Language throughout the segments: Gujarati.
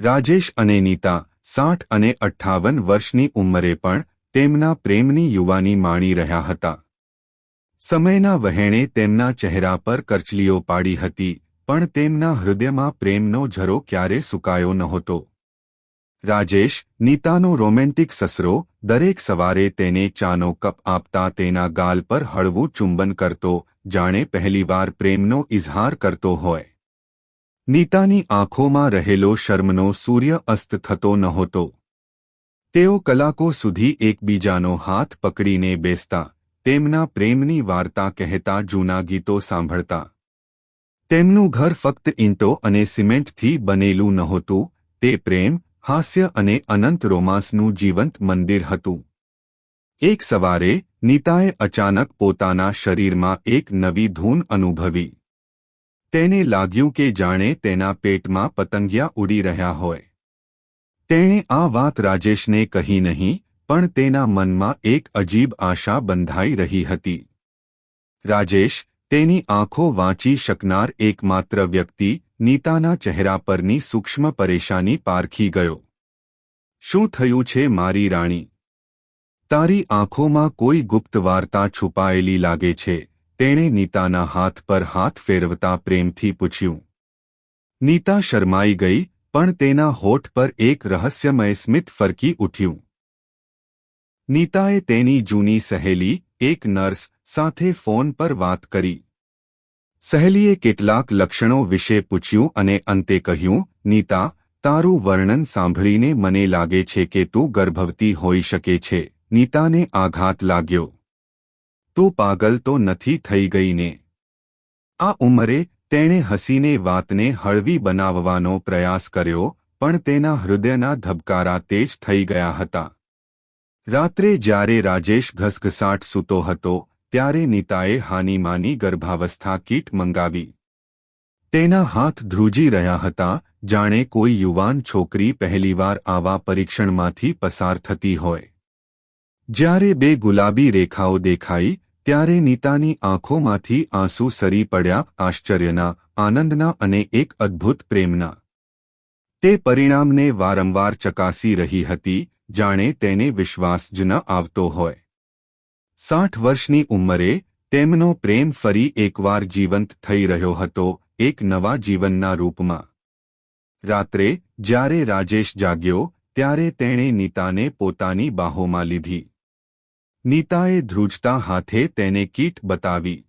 રાજેશ અને નીતા સાઠ અને અઠ્ઠાવન વર્ષની ઉંમરે પણ તેમના પ્રેમની યુવાની માણી રહ્યા હતા. સમયના વહેણે તેમના ચહેરા પર કરચલીઓ પાડી હતી, પણ તેમના હૃદયમાં પ્રેમનો ઝરો ક્યારે સુકાયો નહોતો. રાજેશ, નીતાનો રોમેન્ટિક સસરો, દરેક સવારે તેને ચાનો કપ આપતા તેના ગાલ પર હળવું ચુંબન કરતો, જાણે પહેલીવાર પ્રેમનો ઇઝહાર કરતો હોય. નીતાની આંખોમાં રહેલો શર્મનો સૂર્ય અસ્ત થતો નહોતો. તેઓ કલાકો સુધી એકબીજાનો હાથ પકડીને બેસતા, તેમના પ્રેમની વાર્તા કહેતા જૂના ગીતો સાંભળતા. તેમનું ઘર ફક્ત ઈંટો અને સિમેન્ટથી બનેલું નહોતું, તે પ્રેમ, હાસ્ય અને અનંત રોમાન્સનું જીવંત મંદિર હતું. એક સવારે, નીતાએ અચાનક પોતાના શરીરમાં એક નવી ધૂન અનુભવી. તેને લાગ્યું કે જાણે તેના પેટમાં પતંગિયા ઉડી રહ્યા હોય. તેણે આ વાત રાજેશને કહી નહીં, પણ તેના મનમાં એક અજીબ આશા બંધાઈ રહી હતી. રાજેશ, તેની આંખો વાંચી શકનાર એકમાત્ર વ્યક્તિ, નીતાના ચહેરા પરની સૂક્ષ્મ પરેશાની પારખી ગયો. શું થયું છે મારી રાણી? તારી આંખોમાં કોઈ ગુપ્ત વાર્તા છુપાયેલી લાગે છે? તેણે નીતાના હાથ પર હાથ ફેરવતા પ્રેમથી પૂછ્યું. નીતા શરમાઈ ગઈ, પણ તેના હોઠ પર એક રહસ્યમય સ્મિત ફરકી ઉઠ્યું. નીતાએ તેની જૂની સહેલી, એક નર્સ, સાથે ફોન પર વાત કરી. સહેલીએ કેટલાક લક્ષણો વિશે પૂછ્યું અને અંતે કહ્યું, નીતા, તારું વર્ણન સાંભળીને મને લાગે છે કે તું ગર્ભવતી હોઈ શકે છે. નીતાને આઘાત લાગ્યો. તું પાગલ તો નથી થઈ ગઈને. આ ઉંમરે તેણે હસીને વાતને હળવી બનાવવાનો પ્રયાસ કર્યો, પણ તેના હૃદયના ધબકારા તેજ થઈ ગયા હતા. રાત્રે જ્યારે રાજેશ ઘસઘસાટ સૂતો હતો, ત્યારે નીતાએ હાનીમાની ગર્ભાવસ્થા કીટ મંગાવી. તેના હાથ ધ્રુજી રહ્યા હતા, જાણે કોઈ યુવાન છોકરી પહેલીવાર આવા પરીક્ષણમાંથી પસાર થતી હોય. જ્યારે બે ગુલાબી રેખાઓ દેખાઈ ત્યારે નીતાની આંખોમાંથી આંસુ સરી પડ્યા આશ્ચર્યના, આનંદના અને એક અદ્ભુત પ્રેમના. તે પરિણામને વારંવાર ચકાસી રહી હતી, જાણે તેને વિશ્વાસ જ ન આવતો હોય. સાઠ વર્ષની ઉંમરે, તેમનો પ્રેમ ફરી એકવાર જીવંત થઈ રહ્યો હતો, એક નવા જીવનના રૂપમાં. રાત્રે, જ્યારે રાજેશ જાગ્યો, ત્યારે તેણે નીતાને પોતાની બાહોમાં લીધી. નીતાએ ધ્રુજતા હાથે તેને કીટ બતાવી.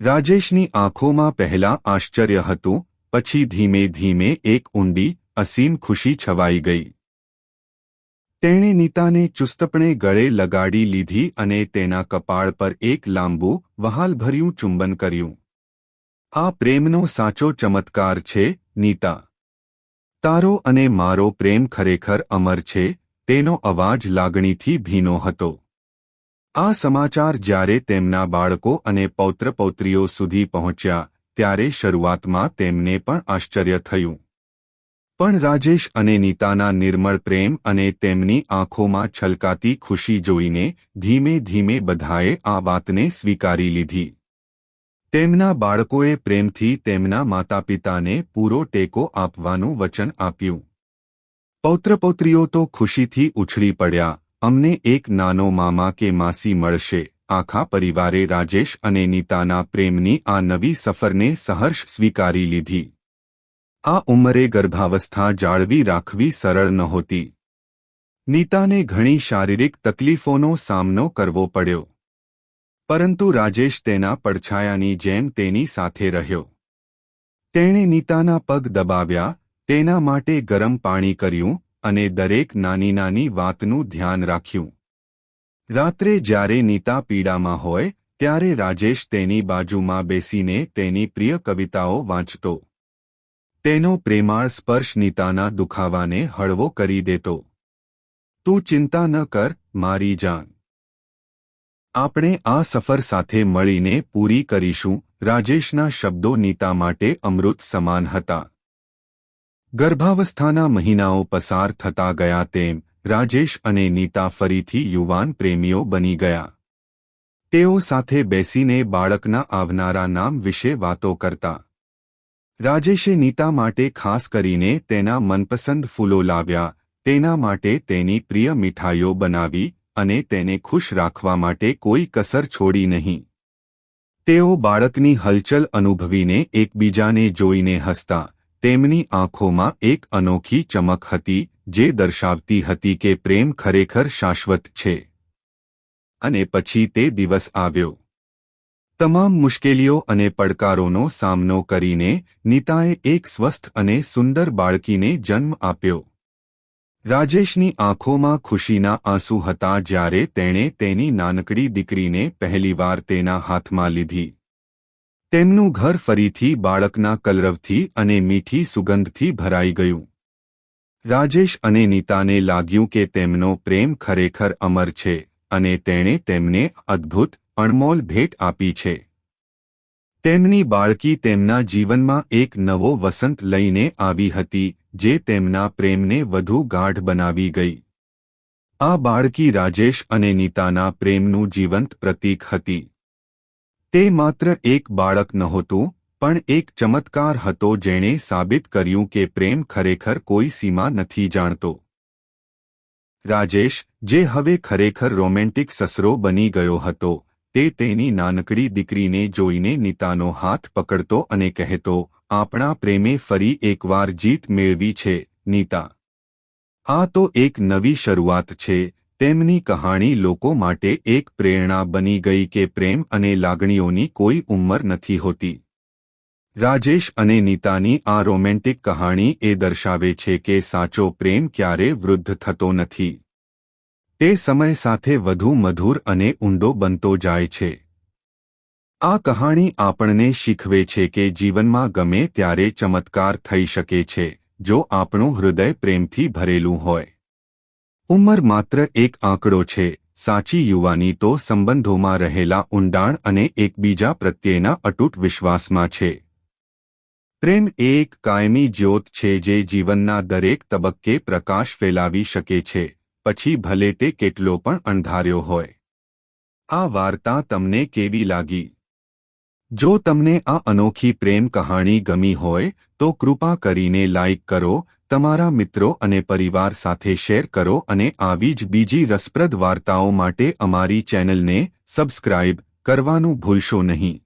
રાજેશની આંખોમાં પહેલા આશ્ચર્ય હતું, પછી ધીમે ધીમે એક ઊંડી, અસીમ ખુશી છવાઈ ગઈ. તેણે નીતાને ચુસ્તપણે ગળે લગાડી લીધી અને તેના કપાળ પર એક લાંબુ, વહાલભર્યું ચુંબન કર્યું. આ પ્રેમનો સાચો ચમત્કાર છે, નીતા. તારો અને મારો પ્રેમ ખરેખર અમર છે, તેનો અવાજ લાગણીથી ભીનો હતો. આ સમાચાર જ્યારે તેમના બાળકો અને પૌત્રપૌત્રીઓ સુધી પહોંચ્યા, ત્યારે શરૂઆતમાં તેમને પણ આશ્ચર્ય થયું. પણ રાજેશ અને નીતાના નિર્મળ પ્રેમ અને તેમની આંખોમાં છલકાતી ખુશી જોઈને ધીમે ધીમે બધાએ આ વાતને સ્વીકારી લીધી. તેમના બાળકોએ પ્રેમથી તેમના માતાપિતાને પૂરો ટેકો આપવાનું વચન આપ્યું. પૌત્રપૌત્રીઓ તો ખુશીથી ઉછળી પડ્યા અમને એક નાનો મામા કે માસી મળશે, આખા પરિવારે રાજેશ અને નીતાના પ્રેમની આ નવી સફરને સહર્ષ સ્વીકારી લીધી. આ ઉંમરે ગર્ભાવસ્થા જાળવી રાખવી સરળ નહોતી. નીતાને ઘણી શારીરિક તકલીફોનો સામનો કરવો પડ્યો. પરંતુ રાજેશ તેના પડછાયાની જેમ તેની સાથે રહ્યો. તેણે નીતાના પગ દબાવ્યા, તેના માટે ગરમ પાણી કર્યું અને દરેક નાની નાની વાતનું ધ્યાન રાખ્યું. રાત્રે જ્યારે નીતા પીડામાં હોય, ત્યારે રાજેશ તેની બાજુમાં બેસીને તેની પ્રિય કવિતાઓ વાંચતો. તેનો પ્રેમાળ સ્પર્શ નીતાના દુખાવાને હળવો કરી દેતો. તું ચિંતા ન કર, મારી જાન. આપણે આ સફર સાથે મળીને પૂરી કરીશું. રાજેશના શબ્દો નીતા માટે અમૃત સમાન હતા. ગર્ભાવસ્થાના મહિનાઓ પસાર થતા ગયા તેમ રાજેશ અને નીતા ફરીથી યુવાન પ્રેમીઓ બની ગયા. તેઓ સાથે બેસીને બાળકના આવનારા નામ વિશે વાતો કરતા. રાજેશે નીતા માટે ખાસ કરીને તેના મનપસંદ ફૂલો લાવ્યા, તેના માટે તેની પ્રિય મીઠાઈઓ બનાવી અને તેને ખુશ રાખવા માટે કોઈ કસર છોડી નહીં. તેઓ બાળકની હલચલ અનુભવીને એકબીજાને જોઈને હસતા તેમની આંખોમાં એક અનોખી ચમક હતી, જે દર્શાવતી હતી કે પ્રેમ ખરેખર શાશ્વત છે. અને પછી તે દિવસ આવ્યો. તમામ મુશ્કેલીઓ અને પડકારોનો સામનો કરીને નીતાએ એક સ્વસ્થ અને સુંદર બાળકીને જન્મ આપ્યો. રાજેશની આંખોમાં ખુશીના આંસુ હતા જ્યારે તેણે તેની નાનકડી દીકરીને પહેલીવાર તેના હાથમાં લીધી. તેમનું ઘર ફરીથી બાળકના કલરવથી અને મીઠી સુગંધથી ભરાઈ ગયું. રાજેશ અને નીતાને લાગ્યું કે તેમનો પ્રેમ ખરેખર અમર છે, અને તેણે તેમને અદ્ભુત અણમોલ ભેટ આપી છે. તેમની બાળકી તેમના જીવનમાં એક નવો વસંત લઈને આવી હતી, જે તેમના પ્રેમને વધુ ગાઢ બનાવી ગઈ. આ બાળકી રાજેશ અને નીતાના પ્રેમનું જીવંત પ્રતીક હતી. તે માત્ર એક બાળક નહોતું, પણ એક ચમત્કાર હતો જેણે સાબિત કર્યું કે પ્રેમ ખરેખર કોઈ સીમા નથી જાણતો. રાજેશ, જે હવે ખરેખર રોમેન્ટિક સસરો બની ગયો હતો, તે તેની નાનકડી દીકરીને જોઈને નીતાનો હાથ પકડતો અને કહેતો, આપણા પ્રેમે ફરી એકવાર જીત મેળવી છે, નીતા. આ તો એક નવી શરૂઆત છે તેમની કહાણી લોકો માટે એક પ્રેરણા બની ગઈ કે પ્રેમ અને લાગણીઓની કોઈ ઉંમર નથી હોતી. રાજેશ અને નીતાની આ રોમેન્ટિક કહાણી એ દર્શાવે છે કે સાચો પ્રેમ ક્યારે વૃદ્ધ થતો નથી. તે સમય સાથે વધુ મધુર અને ઊંડો બનતો જાય છે. આ કહાણી આપણને શીખવે છે કે જીવનમાં ગમે ત્યારે ચમત્કાર થઈ શકે છે, જો આપણું હૃદય પ્રેમથી ભરેલું હોય. ઉંમર માત્ર એક આંકડો છે. સાચી યુવાની તો સંબંધોમાં રહેલા ઊંડાણ અને એકબીજા પ્રત્યેના અટૂટ વિશ્વાસમાં છે. પ્રેમ એ એક કાયમી જ્યોત છે જે જીવનના દરેક તબક્કે પ્રકાશ ફેલાવી શકે છે, પછી ભલે તે કેટલો પણ અણધાર્યો હોય. આ વાર્તા તમને કેવી લાગી? જો તમને આ અનોખી પ્રેમ કહાણી ગમી હોય, તો કૃપા કરીને લાઇક કરો તમારા મિત્રો અને પરિવાર સાથે શેર કરો અને આવી જ બીજી રસપ્રદ વાર્તાઓ માટે અમારી ચેનલને સબસ્ક્રાઇબ કરવાનું ભૂલશો નહીં.